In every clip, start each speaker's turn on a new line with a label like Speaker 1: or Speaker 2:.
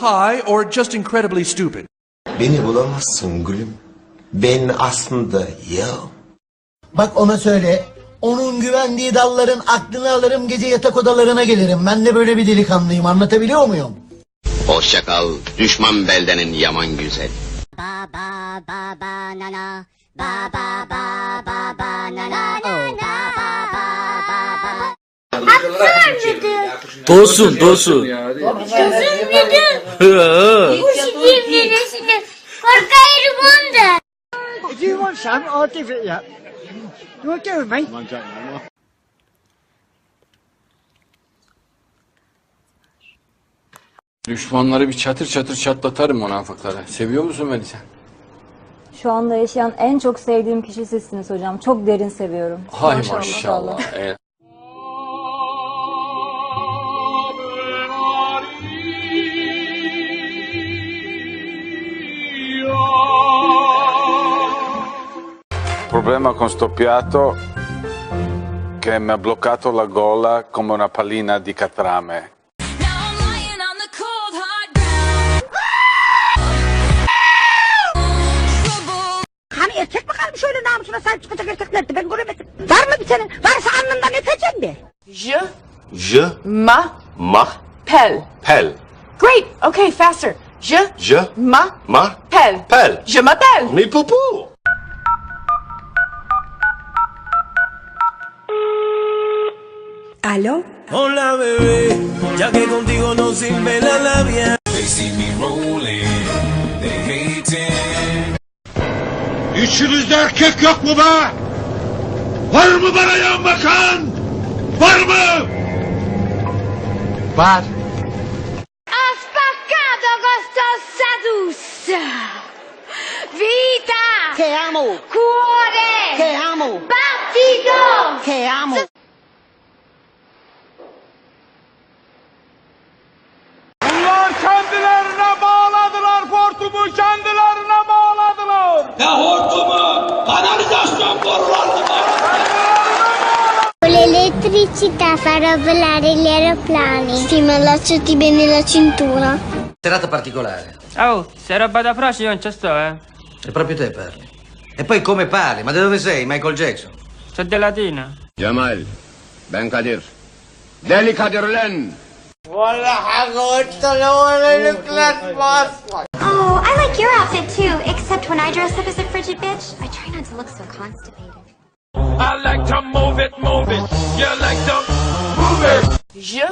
Speaker 1: high or just incredibly stupid?
Speaker 2: Beni bulamazsın gülüm. Ben aslında ya.
Speaker 3: Bak ona söyle. Onun güvendiği dalların aklını alırım gece yatak odalarına gelirim. Ben de böyle bir delikanlıyım anlatabiliyor muyum?
Speaker 4: Hoşça kal düşman beldenin yaman güzel.
Speaker 5: ba ba ba banana ba ba ba ba banana oh ba ba ba ba ba
Speaker 6: Tosun, tosun.
Speaker 5: Korkarım ondan.
Speaker 7: Do you want some or different? Yeah. You want to go with me?
Speaker 6: Düşmanları bir çatır çatır çatlatarım münafıklara. Seviyor musun beni sen?
Speaker 8: Şu anda yaşayan en çok sevdiğim kişi sizsiniz hocam. Çok derin seviyorum.
Speaker 6: Hay maşallah. Evet.
Speaker 9: Problema con sto piatto che mi ha bloccato la gola come una pallina di catrame.
Speaker 7: Hani erkek mi kalmış öyle namusuna sahip çıkacak erkeklerde ben göremedim. Var mı bir tane? Varsa alnından öpeceğim de.
Speaker 10: Je
Speaker 2: Je
Speaker 10: ma
Speaker 2: ma
Speaker 10: pel.
Speaker 2: pel.
Speaker 10: Great. Okay, faster. Je
Speaker 2: Je
Speaker 10: ma
Speaker 2: ma
Speaker 10: pel.
Speaker 2: pel.
Speaker 10: Je m'appelle.
Speaker 2: Mi pupu.
Speaker 7: ¿Aló?
Speaker 1: Hola bebé, ya que contigo no sirve la labia.
Speaker 4: İçinizde erkek yok mu be? Var mı bana yan bakan? Var mı?
Speaker 2: Var.
Speaker 5: Ha spaccato questo sadus. Vita.
Speaker 7: Te amo.
Speaker 5: Cuore.
Speaker 7: Te amo.
Speaker 5: Battito.
Speaker 7: Te amo.
Speaker 9: Bunlar kendilerine bağladılar hortumu kendilerine bağladılar.
Speaker 5: Con l'elettricità farò volare gli aeroplani. Sì, ma allacciati bene la cintura.
Speaker 3: Serata particolare.
Speaker 10: Oh, se roba da frasi io non ci sto, eh.
Speaker 3: E proprio te parli. E poi come parli? Ma da dove sei? Michael Jackson?
Speaker 10: C'ho della latina.
Speaker 4: Cemal, ben Kadir. Deli Kadirlen.
Speaker 5: Oh, I like your outfit too, except when I dress up as a frigid bitch, I try not to look so constipated.
Speaker 9: I like to move it, move it. You like to move it.
Speaker 10: Je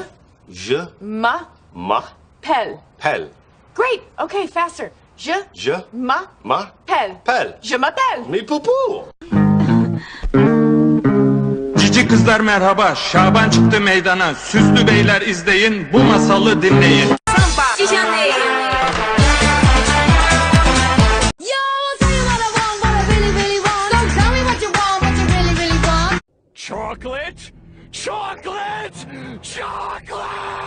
Speaker 2: Je
Speaker 10: ma
Speaker 2: ma
Speaker 10: pel.
Speaker 2: pel.
Speaker 10: Great. Okay, faster. Je
Speaker 2: Je
Speaker 10: ma
Speaker 2: ma
Speaker 10: pel.
Speaker 2: pel.
Speaker 10: Je m'appelle.
Speaker 2: Mi pupu.
Speaker 9: Kızlar merhaba. Şaban çıktı meydana. Süslü beyler izleyin. Bu masalı dinleyin.
Speaker 5: Yo, I'll tell you what I want, what I really, really want. So tell me what you want, what you really, really want.
Speaker 9: Chocolate, chocolate, chocolate.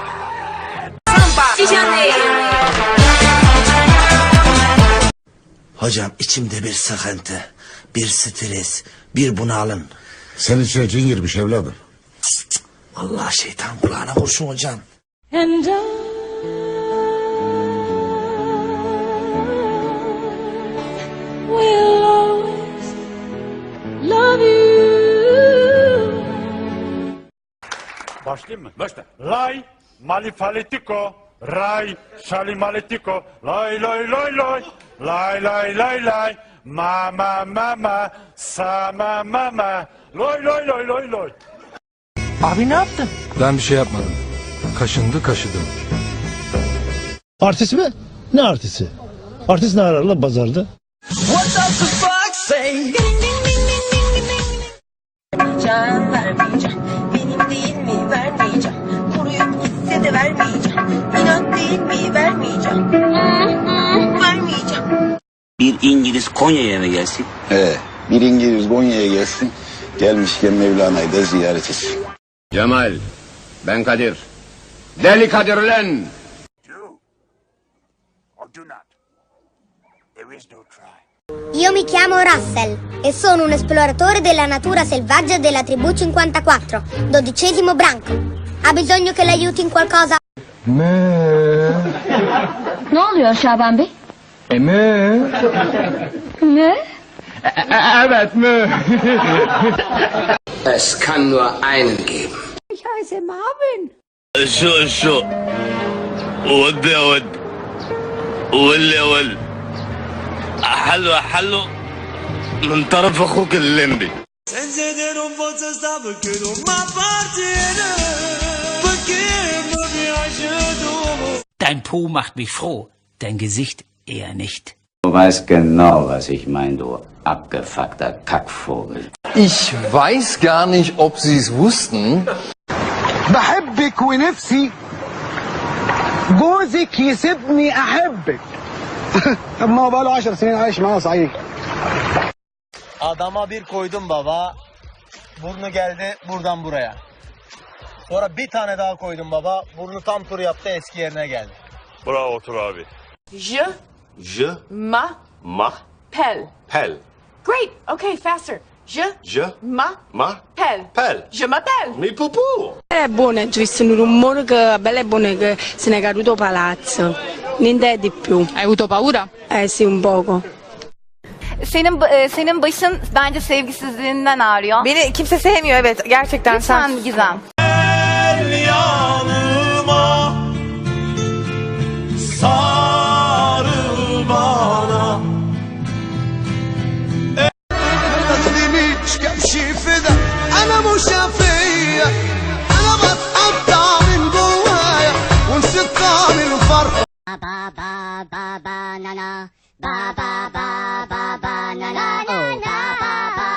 Speaker 3: Hocam içimde bir sıkıntı, bir stres, bir bunalım.
Speaker 4: Senin içine girmiş evladım.
Speaker 3: Allah şeytan kulağına kurşun hocam.
Speaker 9: Başlayayım mı? Başla. Lay, malifalitiko, ray, şalimaletiko, lay lay lay lay, lay lay lay lay, ma ma ma ma, sa ma ma ma, lay lay lay lay lay.
Speaker 3: Abi ne yaptın?
Speaker 1: Ben bir şey yapmadım. Kaşındı kaşıdım.
Speaker 11: Artist mi? Ne artisti? Artist ne arar lan pazarda?
Speaker 7: Vermeyeceğim, vermeyeceğim. Benim değil mi? Vermeyeceğim. Koruyup gitse de vermeyeceğim. İnat değil mi? Vermeyeceğim. Vermeyeceğim.
Speaker 4: Bir İngiliz Konya'ya mı gelsin?
Speaker 2: He, bir İngiliz Konya'ya gelsin. Gelmişken Mevlana'yı da ziyaret etsin.
Speaker 4: Cemal, ben Kadir. Deli Kadirlen.
Speaker 5: Io mi chiamo Russell e sono un esploratore della natura selvaggia della tribù 54, dodicesimo branco. Ha bisogno che l'aiuti in qualcosa? Ne oluyor Şaban Bey?
Speaker 1: Mü.
Speaker 5: Ne?
Speaker 1: Evet mü.
Speaker 12: Es kann nur einen geben.
Speaker 5: Ich heiße Marvin.
Speaker 1: شو شو ود يا ود ول يا ول حلو حلو من طرف اخوك الليمبي
Speaker 13: Dein Po macht mich froh, dein Gesicht eher nicht.
Speaker 14: Du weißt genau, was ich meine, du abgefuckter Kackvogel.
Speaker 1: Ich weiß gar nicht, ob Sie es wussten.
Speaker 3: بحبك ونفسي جوزك يسيبني احبك طب ما هو بقاله 10 سنين عايش معايا صحيح
Speaker 11: Adama bir koydum baba. Burnu geldi buradan buraya. Sonra bir tane daha koydum baba. Burnu tam tur yaptı eski yerine geldi.
Speaker 15: Bravo Tur abi.
Speaker 16: Je
Speaker 4: Je
Speaker 16: m'appelle.
Speaker 4: m'appelle.
Speaker 16: Great. Okay, faster. Je
Speaker 4: Je
Speaker 16: m'appelle.
Speaker 4: m'appelle.
Speaker 16: Je m'appelle.
Speaker 4: Mi pupù.
Speaker 17: È buono, ho visto un rumore che bella e buona che se ne è caduto palazzo. Niente di più.
Speaker 16: Hai avuto paura?
Speaker 17: Eh sì, un poco.
Speaker 5: Senin e, senin başın bence sevgisizliğinden ağrıyor.
Speaker 17: Beni kimse sevmiyor evet gerçekten
Speaker 5: Lütfen Gizem. Ba ba ba ba na na. Ba ba ba ba ba na na. Oh ba ba ba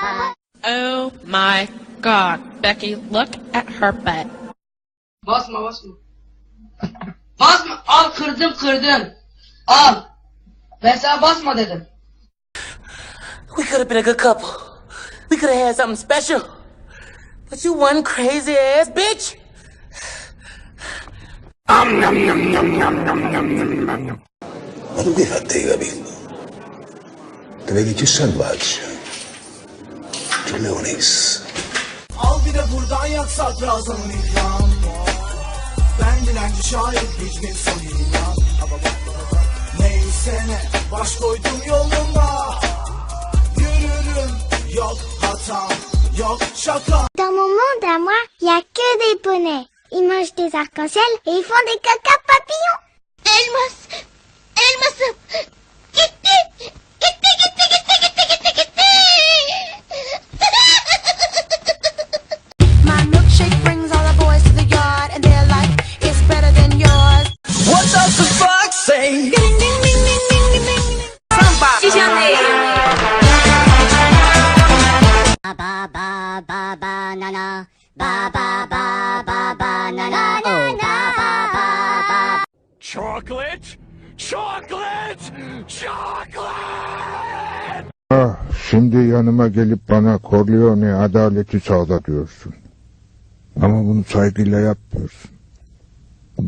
Speaker 5: ba ba.
Speaker 16: Oh my god. Becky, look at her butt.
Speaker 17: Basma basma. Basma al kırdım kırdım. Al. Ben sana basma dedim.
Speaker 16: We could have been a good couple. We could have had something special. But you one crazy ass bitch.
Speaker 14: Non mi fate vedi più selvaggio. Più leonessa.
Speaker 1: Al bir de buradan yak sadrazamın ikram Ben dilenci şahit hiçbir son ilan Neyse ne baş koydum yoluma Yürürüm yok hatam yok şaka.
Speaker 5: Dans mon monde à moi, il y a que des poneys. Ils mangent des arcs-en-ciel et ils font des caca papillons. Elmas, gitti. My milkshake brings all the boys to the yard and they're like, it's better than yours.
Speaker 1: What does the fox say?
Speaker 5: Ding, ding, ding, ding, ding, ding, ding. Ba ba ba ba ba na na. Ba ba ba ba
Speaker 18: Ah, şimdi yanıma gelip bana Corleone adaleti sağla diyorsun. Ama bunu saygıyla yapmıyorsun.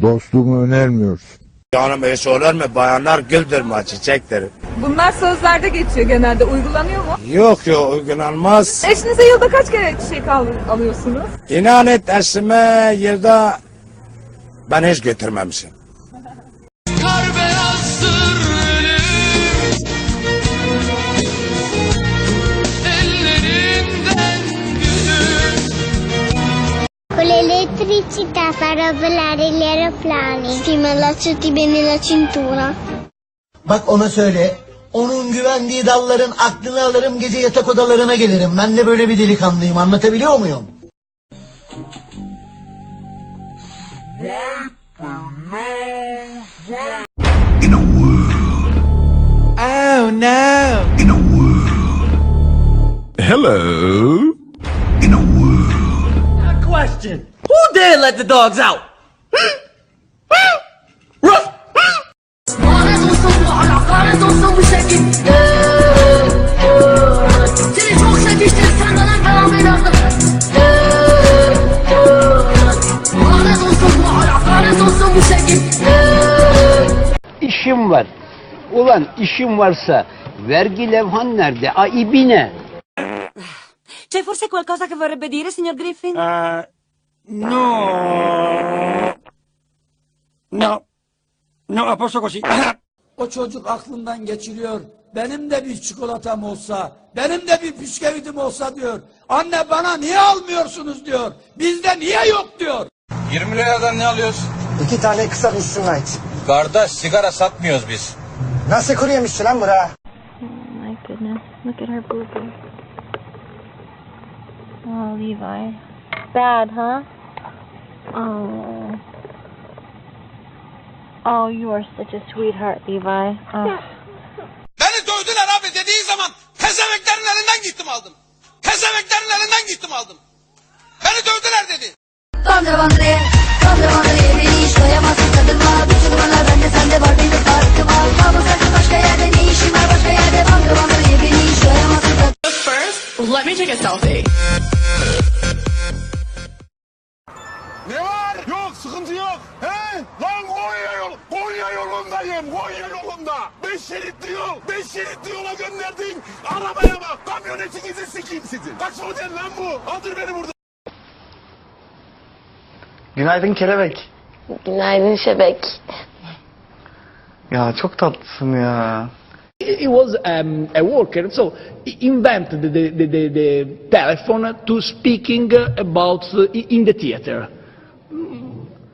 Speaker 18: Dostluğumu önermiyorsun.
Speaker 11: Canım öyle olur mu? Bayanlar güldür mü çiçektir.
Speaker 9: Bunlar sözlerde geçiyor genelde. Uygulanıyor mu?
Speaker 11: Yok yok uygulanmaz.
Speaker 9: Eşinize yılda kaç kere çiçek al- alıyorsunuz?
Speaker 11: İnan et eşime yılda ben hiç götürmemişim.
Speaker 5: L'elettricità farò volare gli aeroplani. Sì, ma allacciati bene la cintura.
Speaker 3: Bak ona söyle. Onun güvendiği dalların aklını alırım gece yatak odalarına gelirim. Ben de böyle bir delikanlıyım anlatabiliyor muyum?
Speaker 1: Oh no
Speaker 4: Hello.
Speaker 1: Question Who dare let the dogs out?
Speaker 13: İşim var. Ulan işim varsa vergi levhan nerede? Aibine.
Speaker 17: C'è forse qualcosa che vorrebbe dire, signor Griffin?
Speaker 15: No.
Speaker 7: No, a posto così.
Speaker 19: O çocuk aklından geçiriyor. Benim de bir çikolatam olsa, benim de bir bisküvitim olsa diyor. Anne bana niye almıyorsunuz diyor. Bizde niye yok diyor.
Speaker 15: 20 liradan ne alıyoruz?
Speaker 20: İki tane kısa Mr. Knight.
Speaker 15: Kardeş sigara satmıyoruz biz.
Speaker 20: Nasıl kuru yemişsin lan bura?
Speaker 8: My goodness, look at her boo boo. Oh, Levi. Bad, huh? Oh. Oh, you are such a sweetheart, Levi. Oh.
Speaker 19: Beni dövdüler abi dediği zaman pezemeklerin elinden gittim aldım. Pezemeklerin elinden gittim aldım. Beni dövdüler dedi.
Speaker 21: Bandı bandı ye, bandı bandı ye beni hiç doyamazsın tadılma Bütün bana bende sende var benim farkım al Kalma sakın başka yerde ne işin var başka yerde Bandı bandı ye beni hiç doyamazsın tadılma
Speaker 11: First, let me take a selfie.
Speaker 15: Günaydın kelebek.
Speaker 11: Günaydın Şebek.
Speaker 15: Ya çok tatlısın ya.
Speaker 22: He was um, a worker, so he invented the, the, the, the telephone to speaking about uh, in the theater.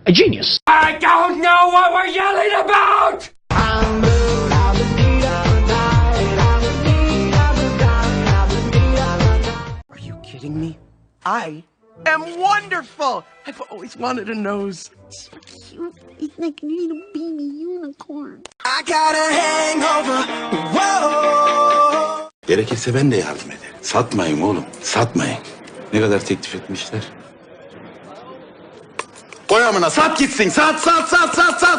Speaker 22: A genius.
Speaker 7: I don't know what we're yelling about.
Speaker 23: Are you kidding me? I am wonderful. I've always wanted a nose. So cute. It's like a little baby unicorn.
Speaker 19: I got a hangover. Whoa.
Speaker 24: Gerekirse ben de yardım ederim. Satmayın oğlum, satmayın. Ne kadar teklif etmişler? Koy amına sat gitsin. Sat sat sat sat sat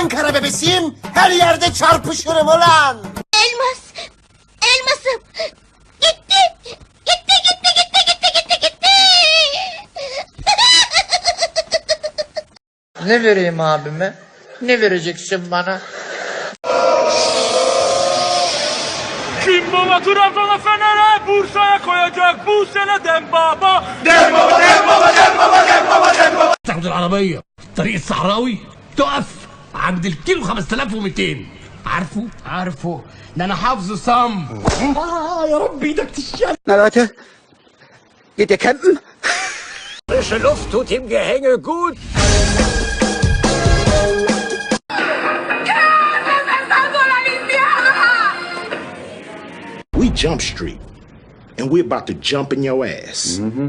Speaker 20: Ankara bebesiyim. Her yerde çarpışırım ulan.
Speaker 21: Elmas. Elmasım. Gitti. Gitti gitti gitti gitti gitti gitti.
Speaker 23: Ne vereyim abime? Ne vereceksin bana?
Speaker 25: Kim baba Trabzon'a Fener'e Bursa'ya koyacak bu sene dem baba.
Speaker 7: Dem baba dem baba dem baba dem baba dem baba. Tağdır arabayı. Tarih sahrawi. Tuhaf. عند الكيلو 5200 عارفه؟ عارفه. ده أنا حافظه صم آه يا ربي إيدك تشال
Speaker 23: أنا لا جيت يا
Speaker 7: كابتن فريش لوفت تبقى جهينجر جود.
Speaker 1: We jump street and we're about to jump in your ass. Mm-hmm.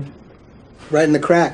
Speaker 15: Right in the crack.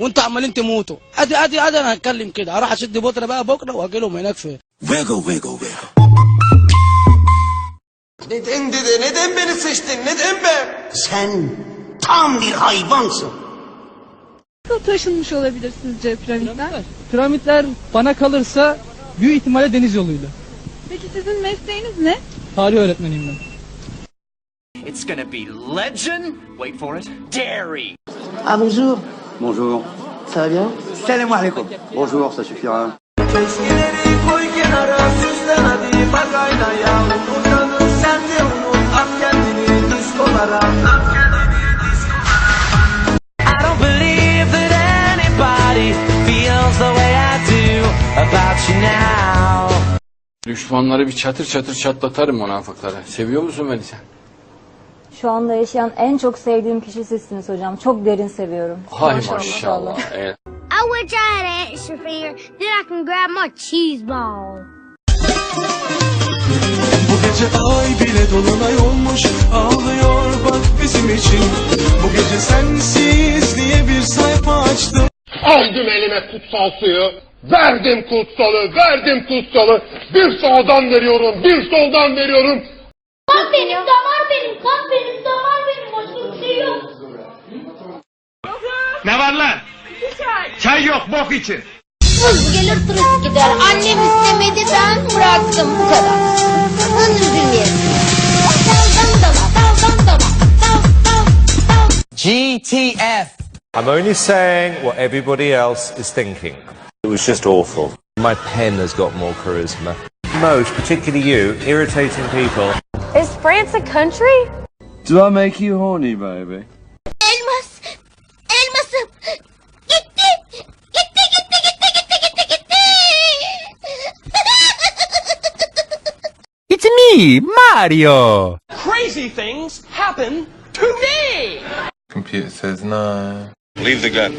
Speaker 23: وانتوا عمالين تموتوا ادي ادي ادي انا هتكلم كده اروح اشد بطرة بقى بكرة واجي لهم هناك في
Speaker 24: Wiggle wiggle wiggle.
Speaker 19: Neden dede neden beni seçtin neden be
Speaker 23: Sen tam bir hayvansın.
Speaker 11: Nasıl taşınmış olabilir sizce piramitler?
Speaker 26: Piramitler bana kalırsa büyük ihtimalle deniz yoluyla.
Speaker 11: Peki sizin mesleğiniz ne?
Speaker 26: Tarih öğretmeniyim ben.
Speaker 23: It's gonna be legend. Wait for it. Dairy.
Speaker 22: Ah bonjour.
Speaker 23: Bonjour.
Speaker 22: Ça va bien
Speaker 23: Salam alaikum.
Speaker 22: Bonjour, ça suffira.
Speaker 23: Eskileri koy kenara süslen hadi bak aynaya Utanır sen de unut at kendini diskolara At kendini diskolara I don't believe that anybody feels the way I do about you now
Speaker 9: Düşmanları bir çatır çatır çatlatarım münafıklara. Seviyor musun beni sen?
Speaker 8: Şu anda yaşayan en çok sevdiğim kişi sizsiniz hocam. Çok derin seviyorum.
Speaker 9: Hay maşallah. Evet.
Speaker 21: I wish I had an extra finger Then I can grab my cheese ball
Speaker 19: Bu gece ay bile dolunay olmuş Ağlıyor bak bizim için Bu gece sensiz diye bir sayfa açtım
Speaker 7: Aldım elime kutsal suyu.
Speaker 22: Verdim kutsalı, verdim kutsalı. Bir sağdan veriyorum, bir soldan veriyorum.
Speaker 5: Kan benim, damar benim, kan benim, damar benim. Başka bir şey yok.
Speaker 11: Ne var lan? Çay yok bok için.
Speaker 5: Tuz gelir turist gider. Annem istemedi ben bıraktım bu kadar. Sakın üzülmeyesin. Daldan dala, daldan dala. Dal, dal, dal.
Speaker 27: GTF. I'm only saying what everybody else is thinking. It was just awful. My pen has got more charisma. Most, particularly you, irritating people.
Speaker 16: Is France a country?
Speaker 9: Do I make you horny baby?
Speaker 5: Elmas, elmasım. Gitti, gitti, gitti, gitti, gitti, gitti, gitti.
Speaker 28: It's me, Mario.
Speaker 7: Crazy things happen today.
Speaker 9: Computer says no.
Speaker 22: Leave the gun.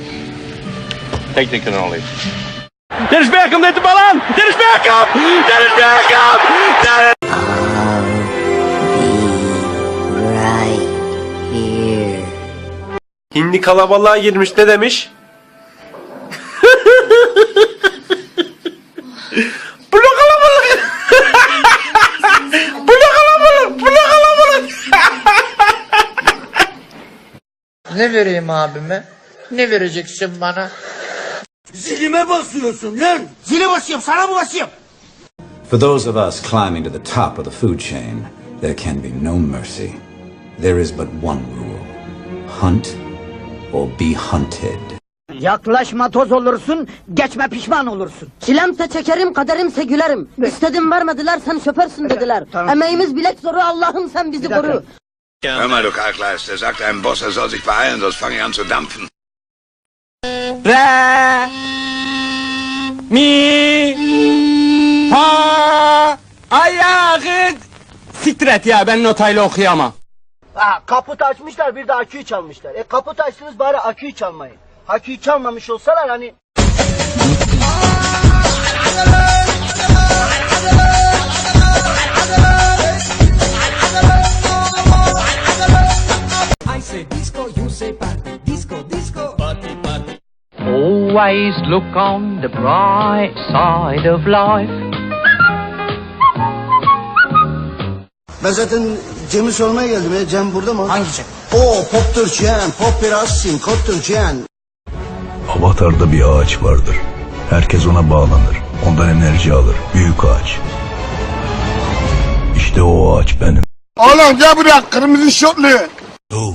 Speaker 22: Take the cannoli.
Speaker 11: Dennis Bergkamp neemt de bal aan. Dennis Bergkamp. Dennis Bergkamp. Dennis...
Speaker 27: Hindi kalabalığa girmiş ne demiş? Bu ne kalabalık? Bu ne kalabalık? Bu ne kalabalık?
Speaker 21: Ne vereyim abime? Ne vereceksin bana?
Speaker 18: Zilime basıyorsun lan. Zile basıyorum sana mı basıyorum?
Speaker 29: For those of us climbing to the top of the food chain, there can be no mercy. There is but one rule hunt or be hunted.
Speaker 21: Yaklaşma toz olursun, geçme pişman olursun. Çilemse çekerim, kaderimse gülerim. İstedim vermediler, sen şoförsün dediler. Emeğimiz bilek zoru, Allah'ım sen bizi koru.
Speaker 2: Hör mal, du Kalkleist, der sagt einem Boss, er soll sich beeilen, sonst fange ich an zu dampfen.
Speaker 11: Re. Mi. Fa. Ayağı. Siktir et ya ben notayla okuyamam.
Speaker 18: Ha, kaput açmışlar bir de aküyü çalmışlar. E kaput açtınız bari aküyü çalmayın. Aküyü çalmamış olsalar hani...
Speaker 7: I say disco, you say party. Disco, disco. Party, party.
Speaker 28: Always look on the bright side of life.
Speaker 18: Ben zaten Cem'i sormaya geldim ya. Cem burada mı? Hangi Cem? Oo Pop'tur Cem. Pop Rassin, Kop'tur Cem.
Speaker 30: Avatar'da bir ağaç vardır. Herkes ona bağlanır. Ondan enerji alır. Büyük ağaç. İşte o ağaç benim.
Speaker 22: Oğlum gel buraya, kırmızı şortlu.
Speaker 31: Tu,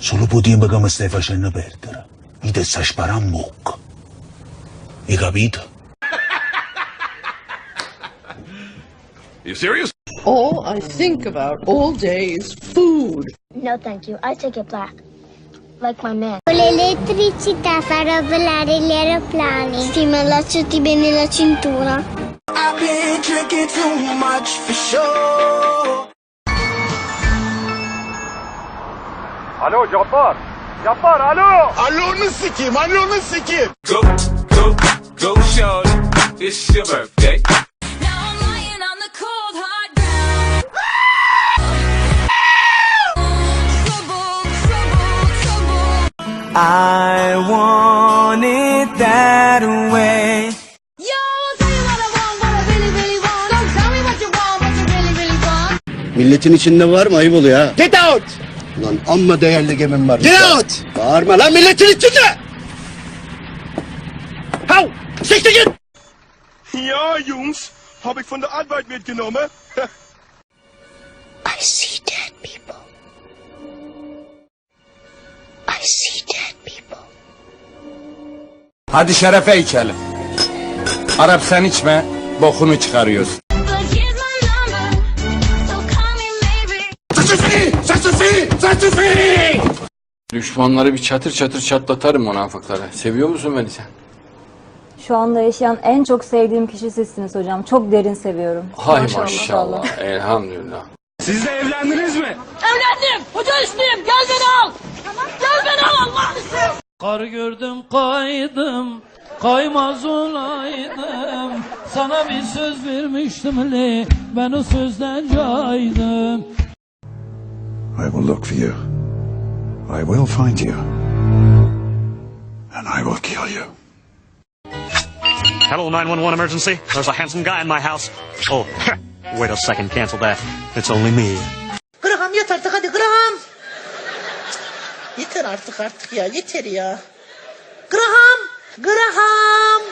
Speaker 31: solo dire che mi stai facendo perdere. Mi te sta sparando in bocca. Hai capito?
Speaker 22: You serious?
Speaker 16: All I think about all day is food.
Speaker 5: No, thank you. I take it back. Like my man. Con L'elettricità farà volare gli aeroplani. Sì, me allacciati bene la cintura.
Speaker 7: I've been drinking too much for sure.
Speaker 11: Alo Cabbar. Cabbar alo.
Speaker 22: Alonu sikeyim, alonu sikeyim.
Speaker 7: Go, go, go, shorty. It's your birthday.
Speaker 5: What you really, really want.
Speaker 18: Milletin içinde var mı? Ayıp oluyor ha. Get out! Lan amma değerli gemim var. Get out! Bağırma lan milletin içinde! Hau! Siktir git!
Speaker 22: Ja, Jungs, hab ich von der Arbeit mitgenommen.
Speaker 11: Hadi şerefe içelim. Arap sen içme. Bokunu çıkarıyorsun.
Speaker 9: Düşmanları bir çatır çatır çatlatarım münafıklara. Seviyor musun beni sen?
Speaker 8: Şu anda yaşayan en çok sevdiğim kişi sizsiniz hocam. Çok derin seviyorum.
Speaker 9: Hay maşallah. Elhamdülillah.
Speaker 11: Siz de evlendiniz mi?
Speaker 7: Evlendim. Hoca üstüyüm. Gel seversen.
Speaker 32: Kar gördüm kaydım, kaymaz olaydım. Sana bir söz vermiştim li, ben o sözden caydım.
Speaker 33: I will look for you. I will find you. And I will kill you.
Speaker 34: Hello, 911 emergency. There's a handsome guy in my house. Oh, wait a second, cancel that. It's only me.
Speaker 2: Graham yat artık hadi Graham. Yeter artık artık ya yeter ya. Graham! Graham!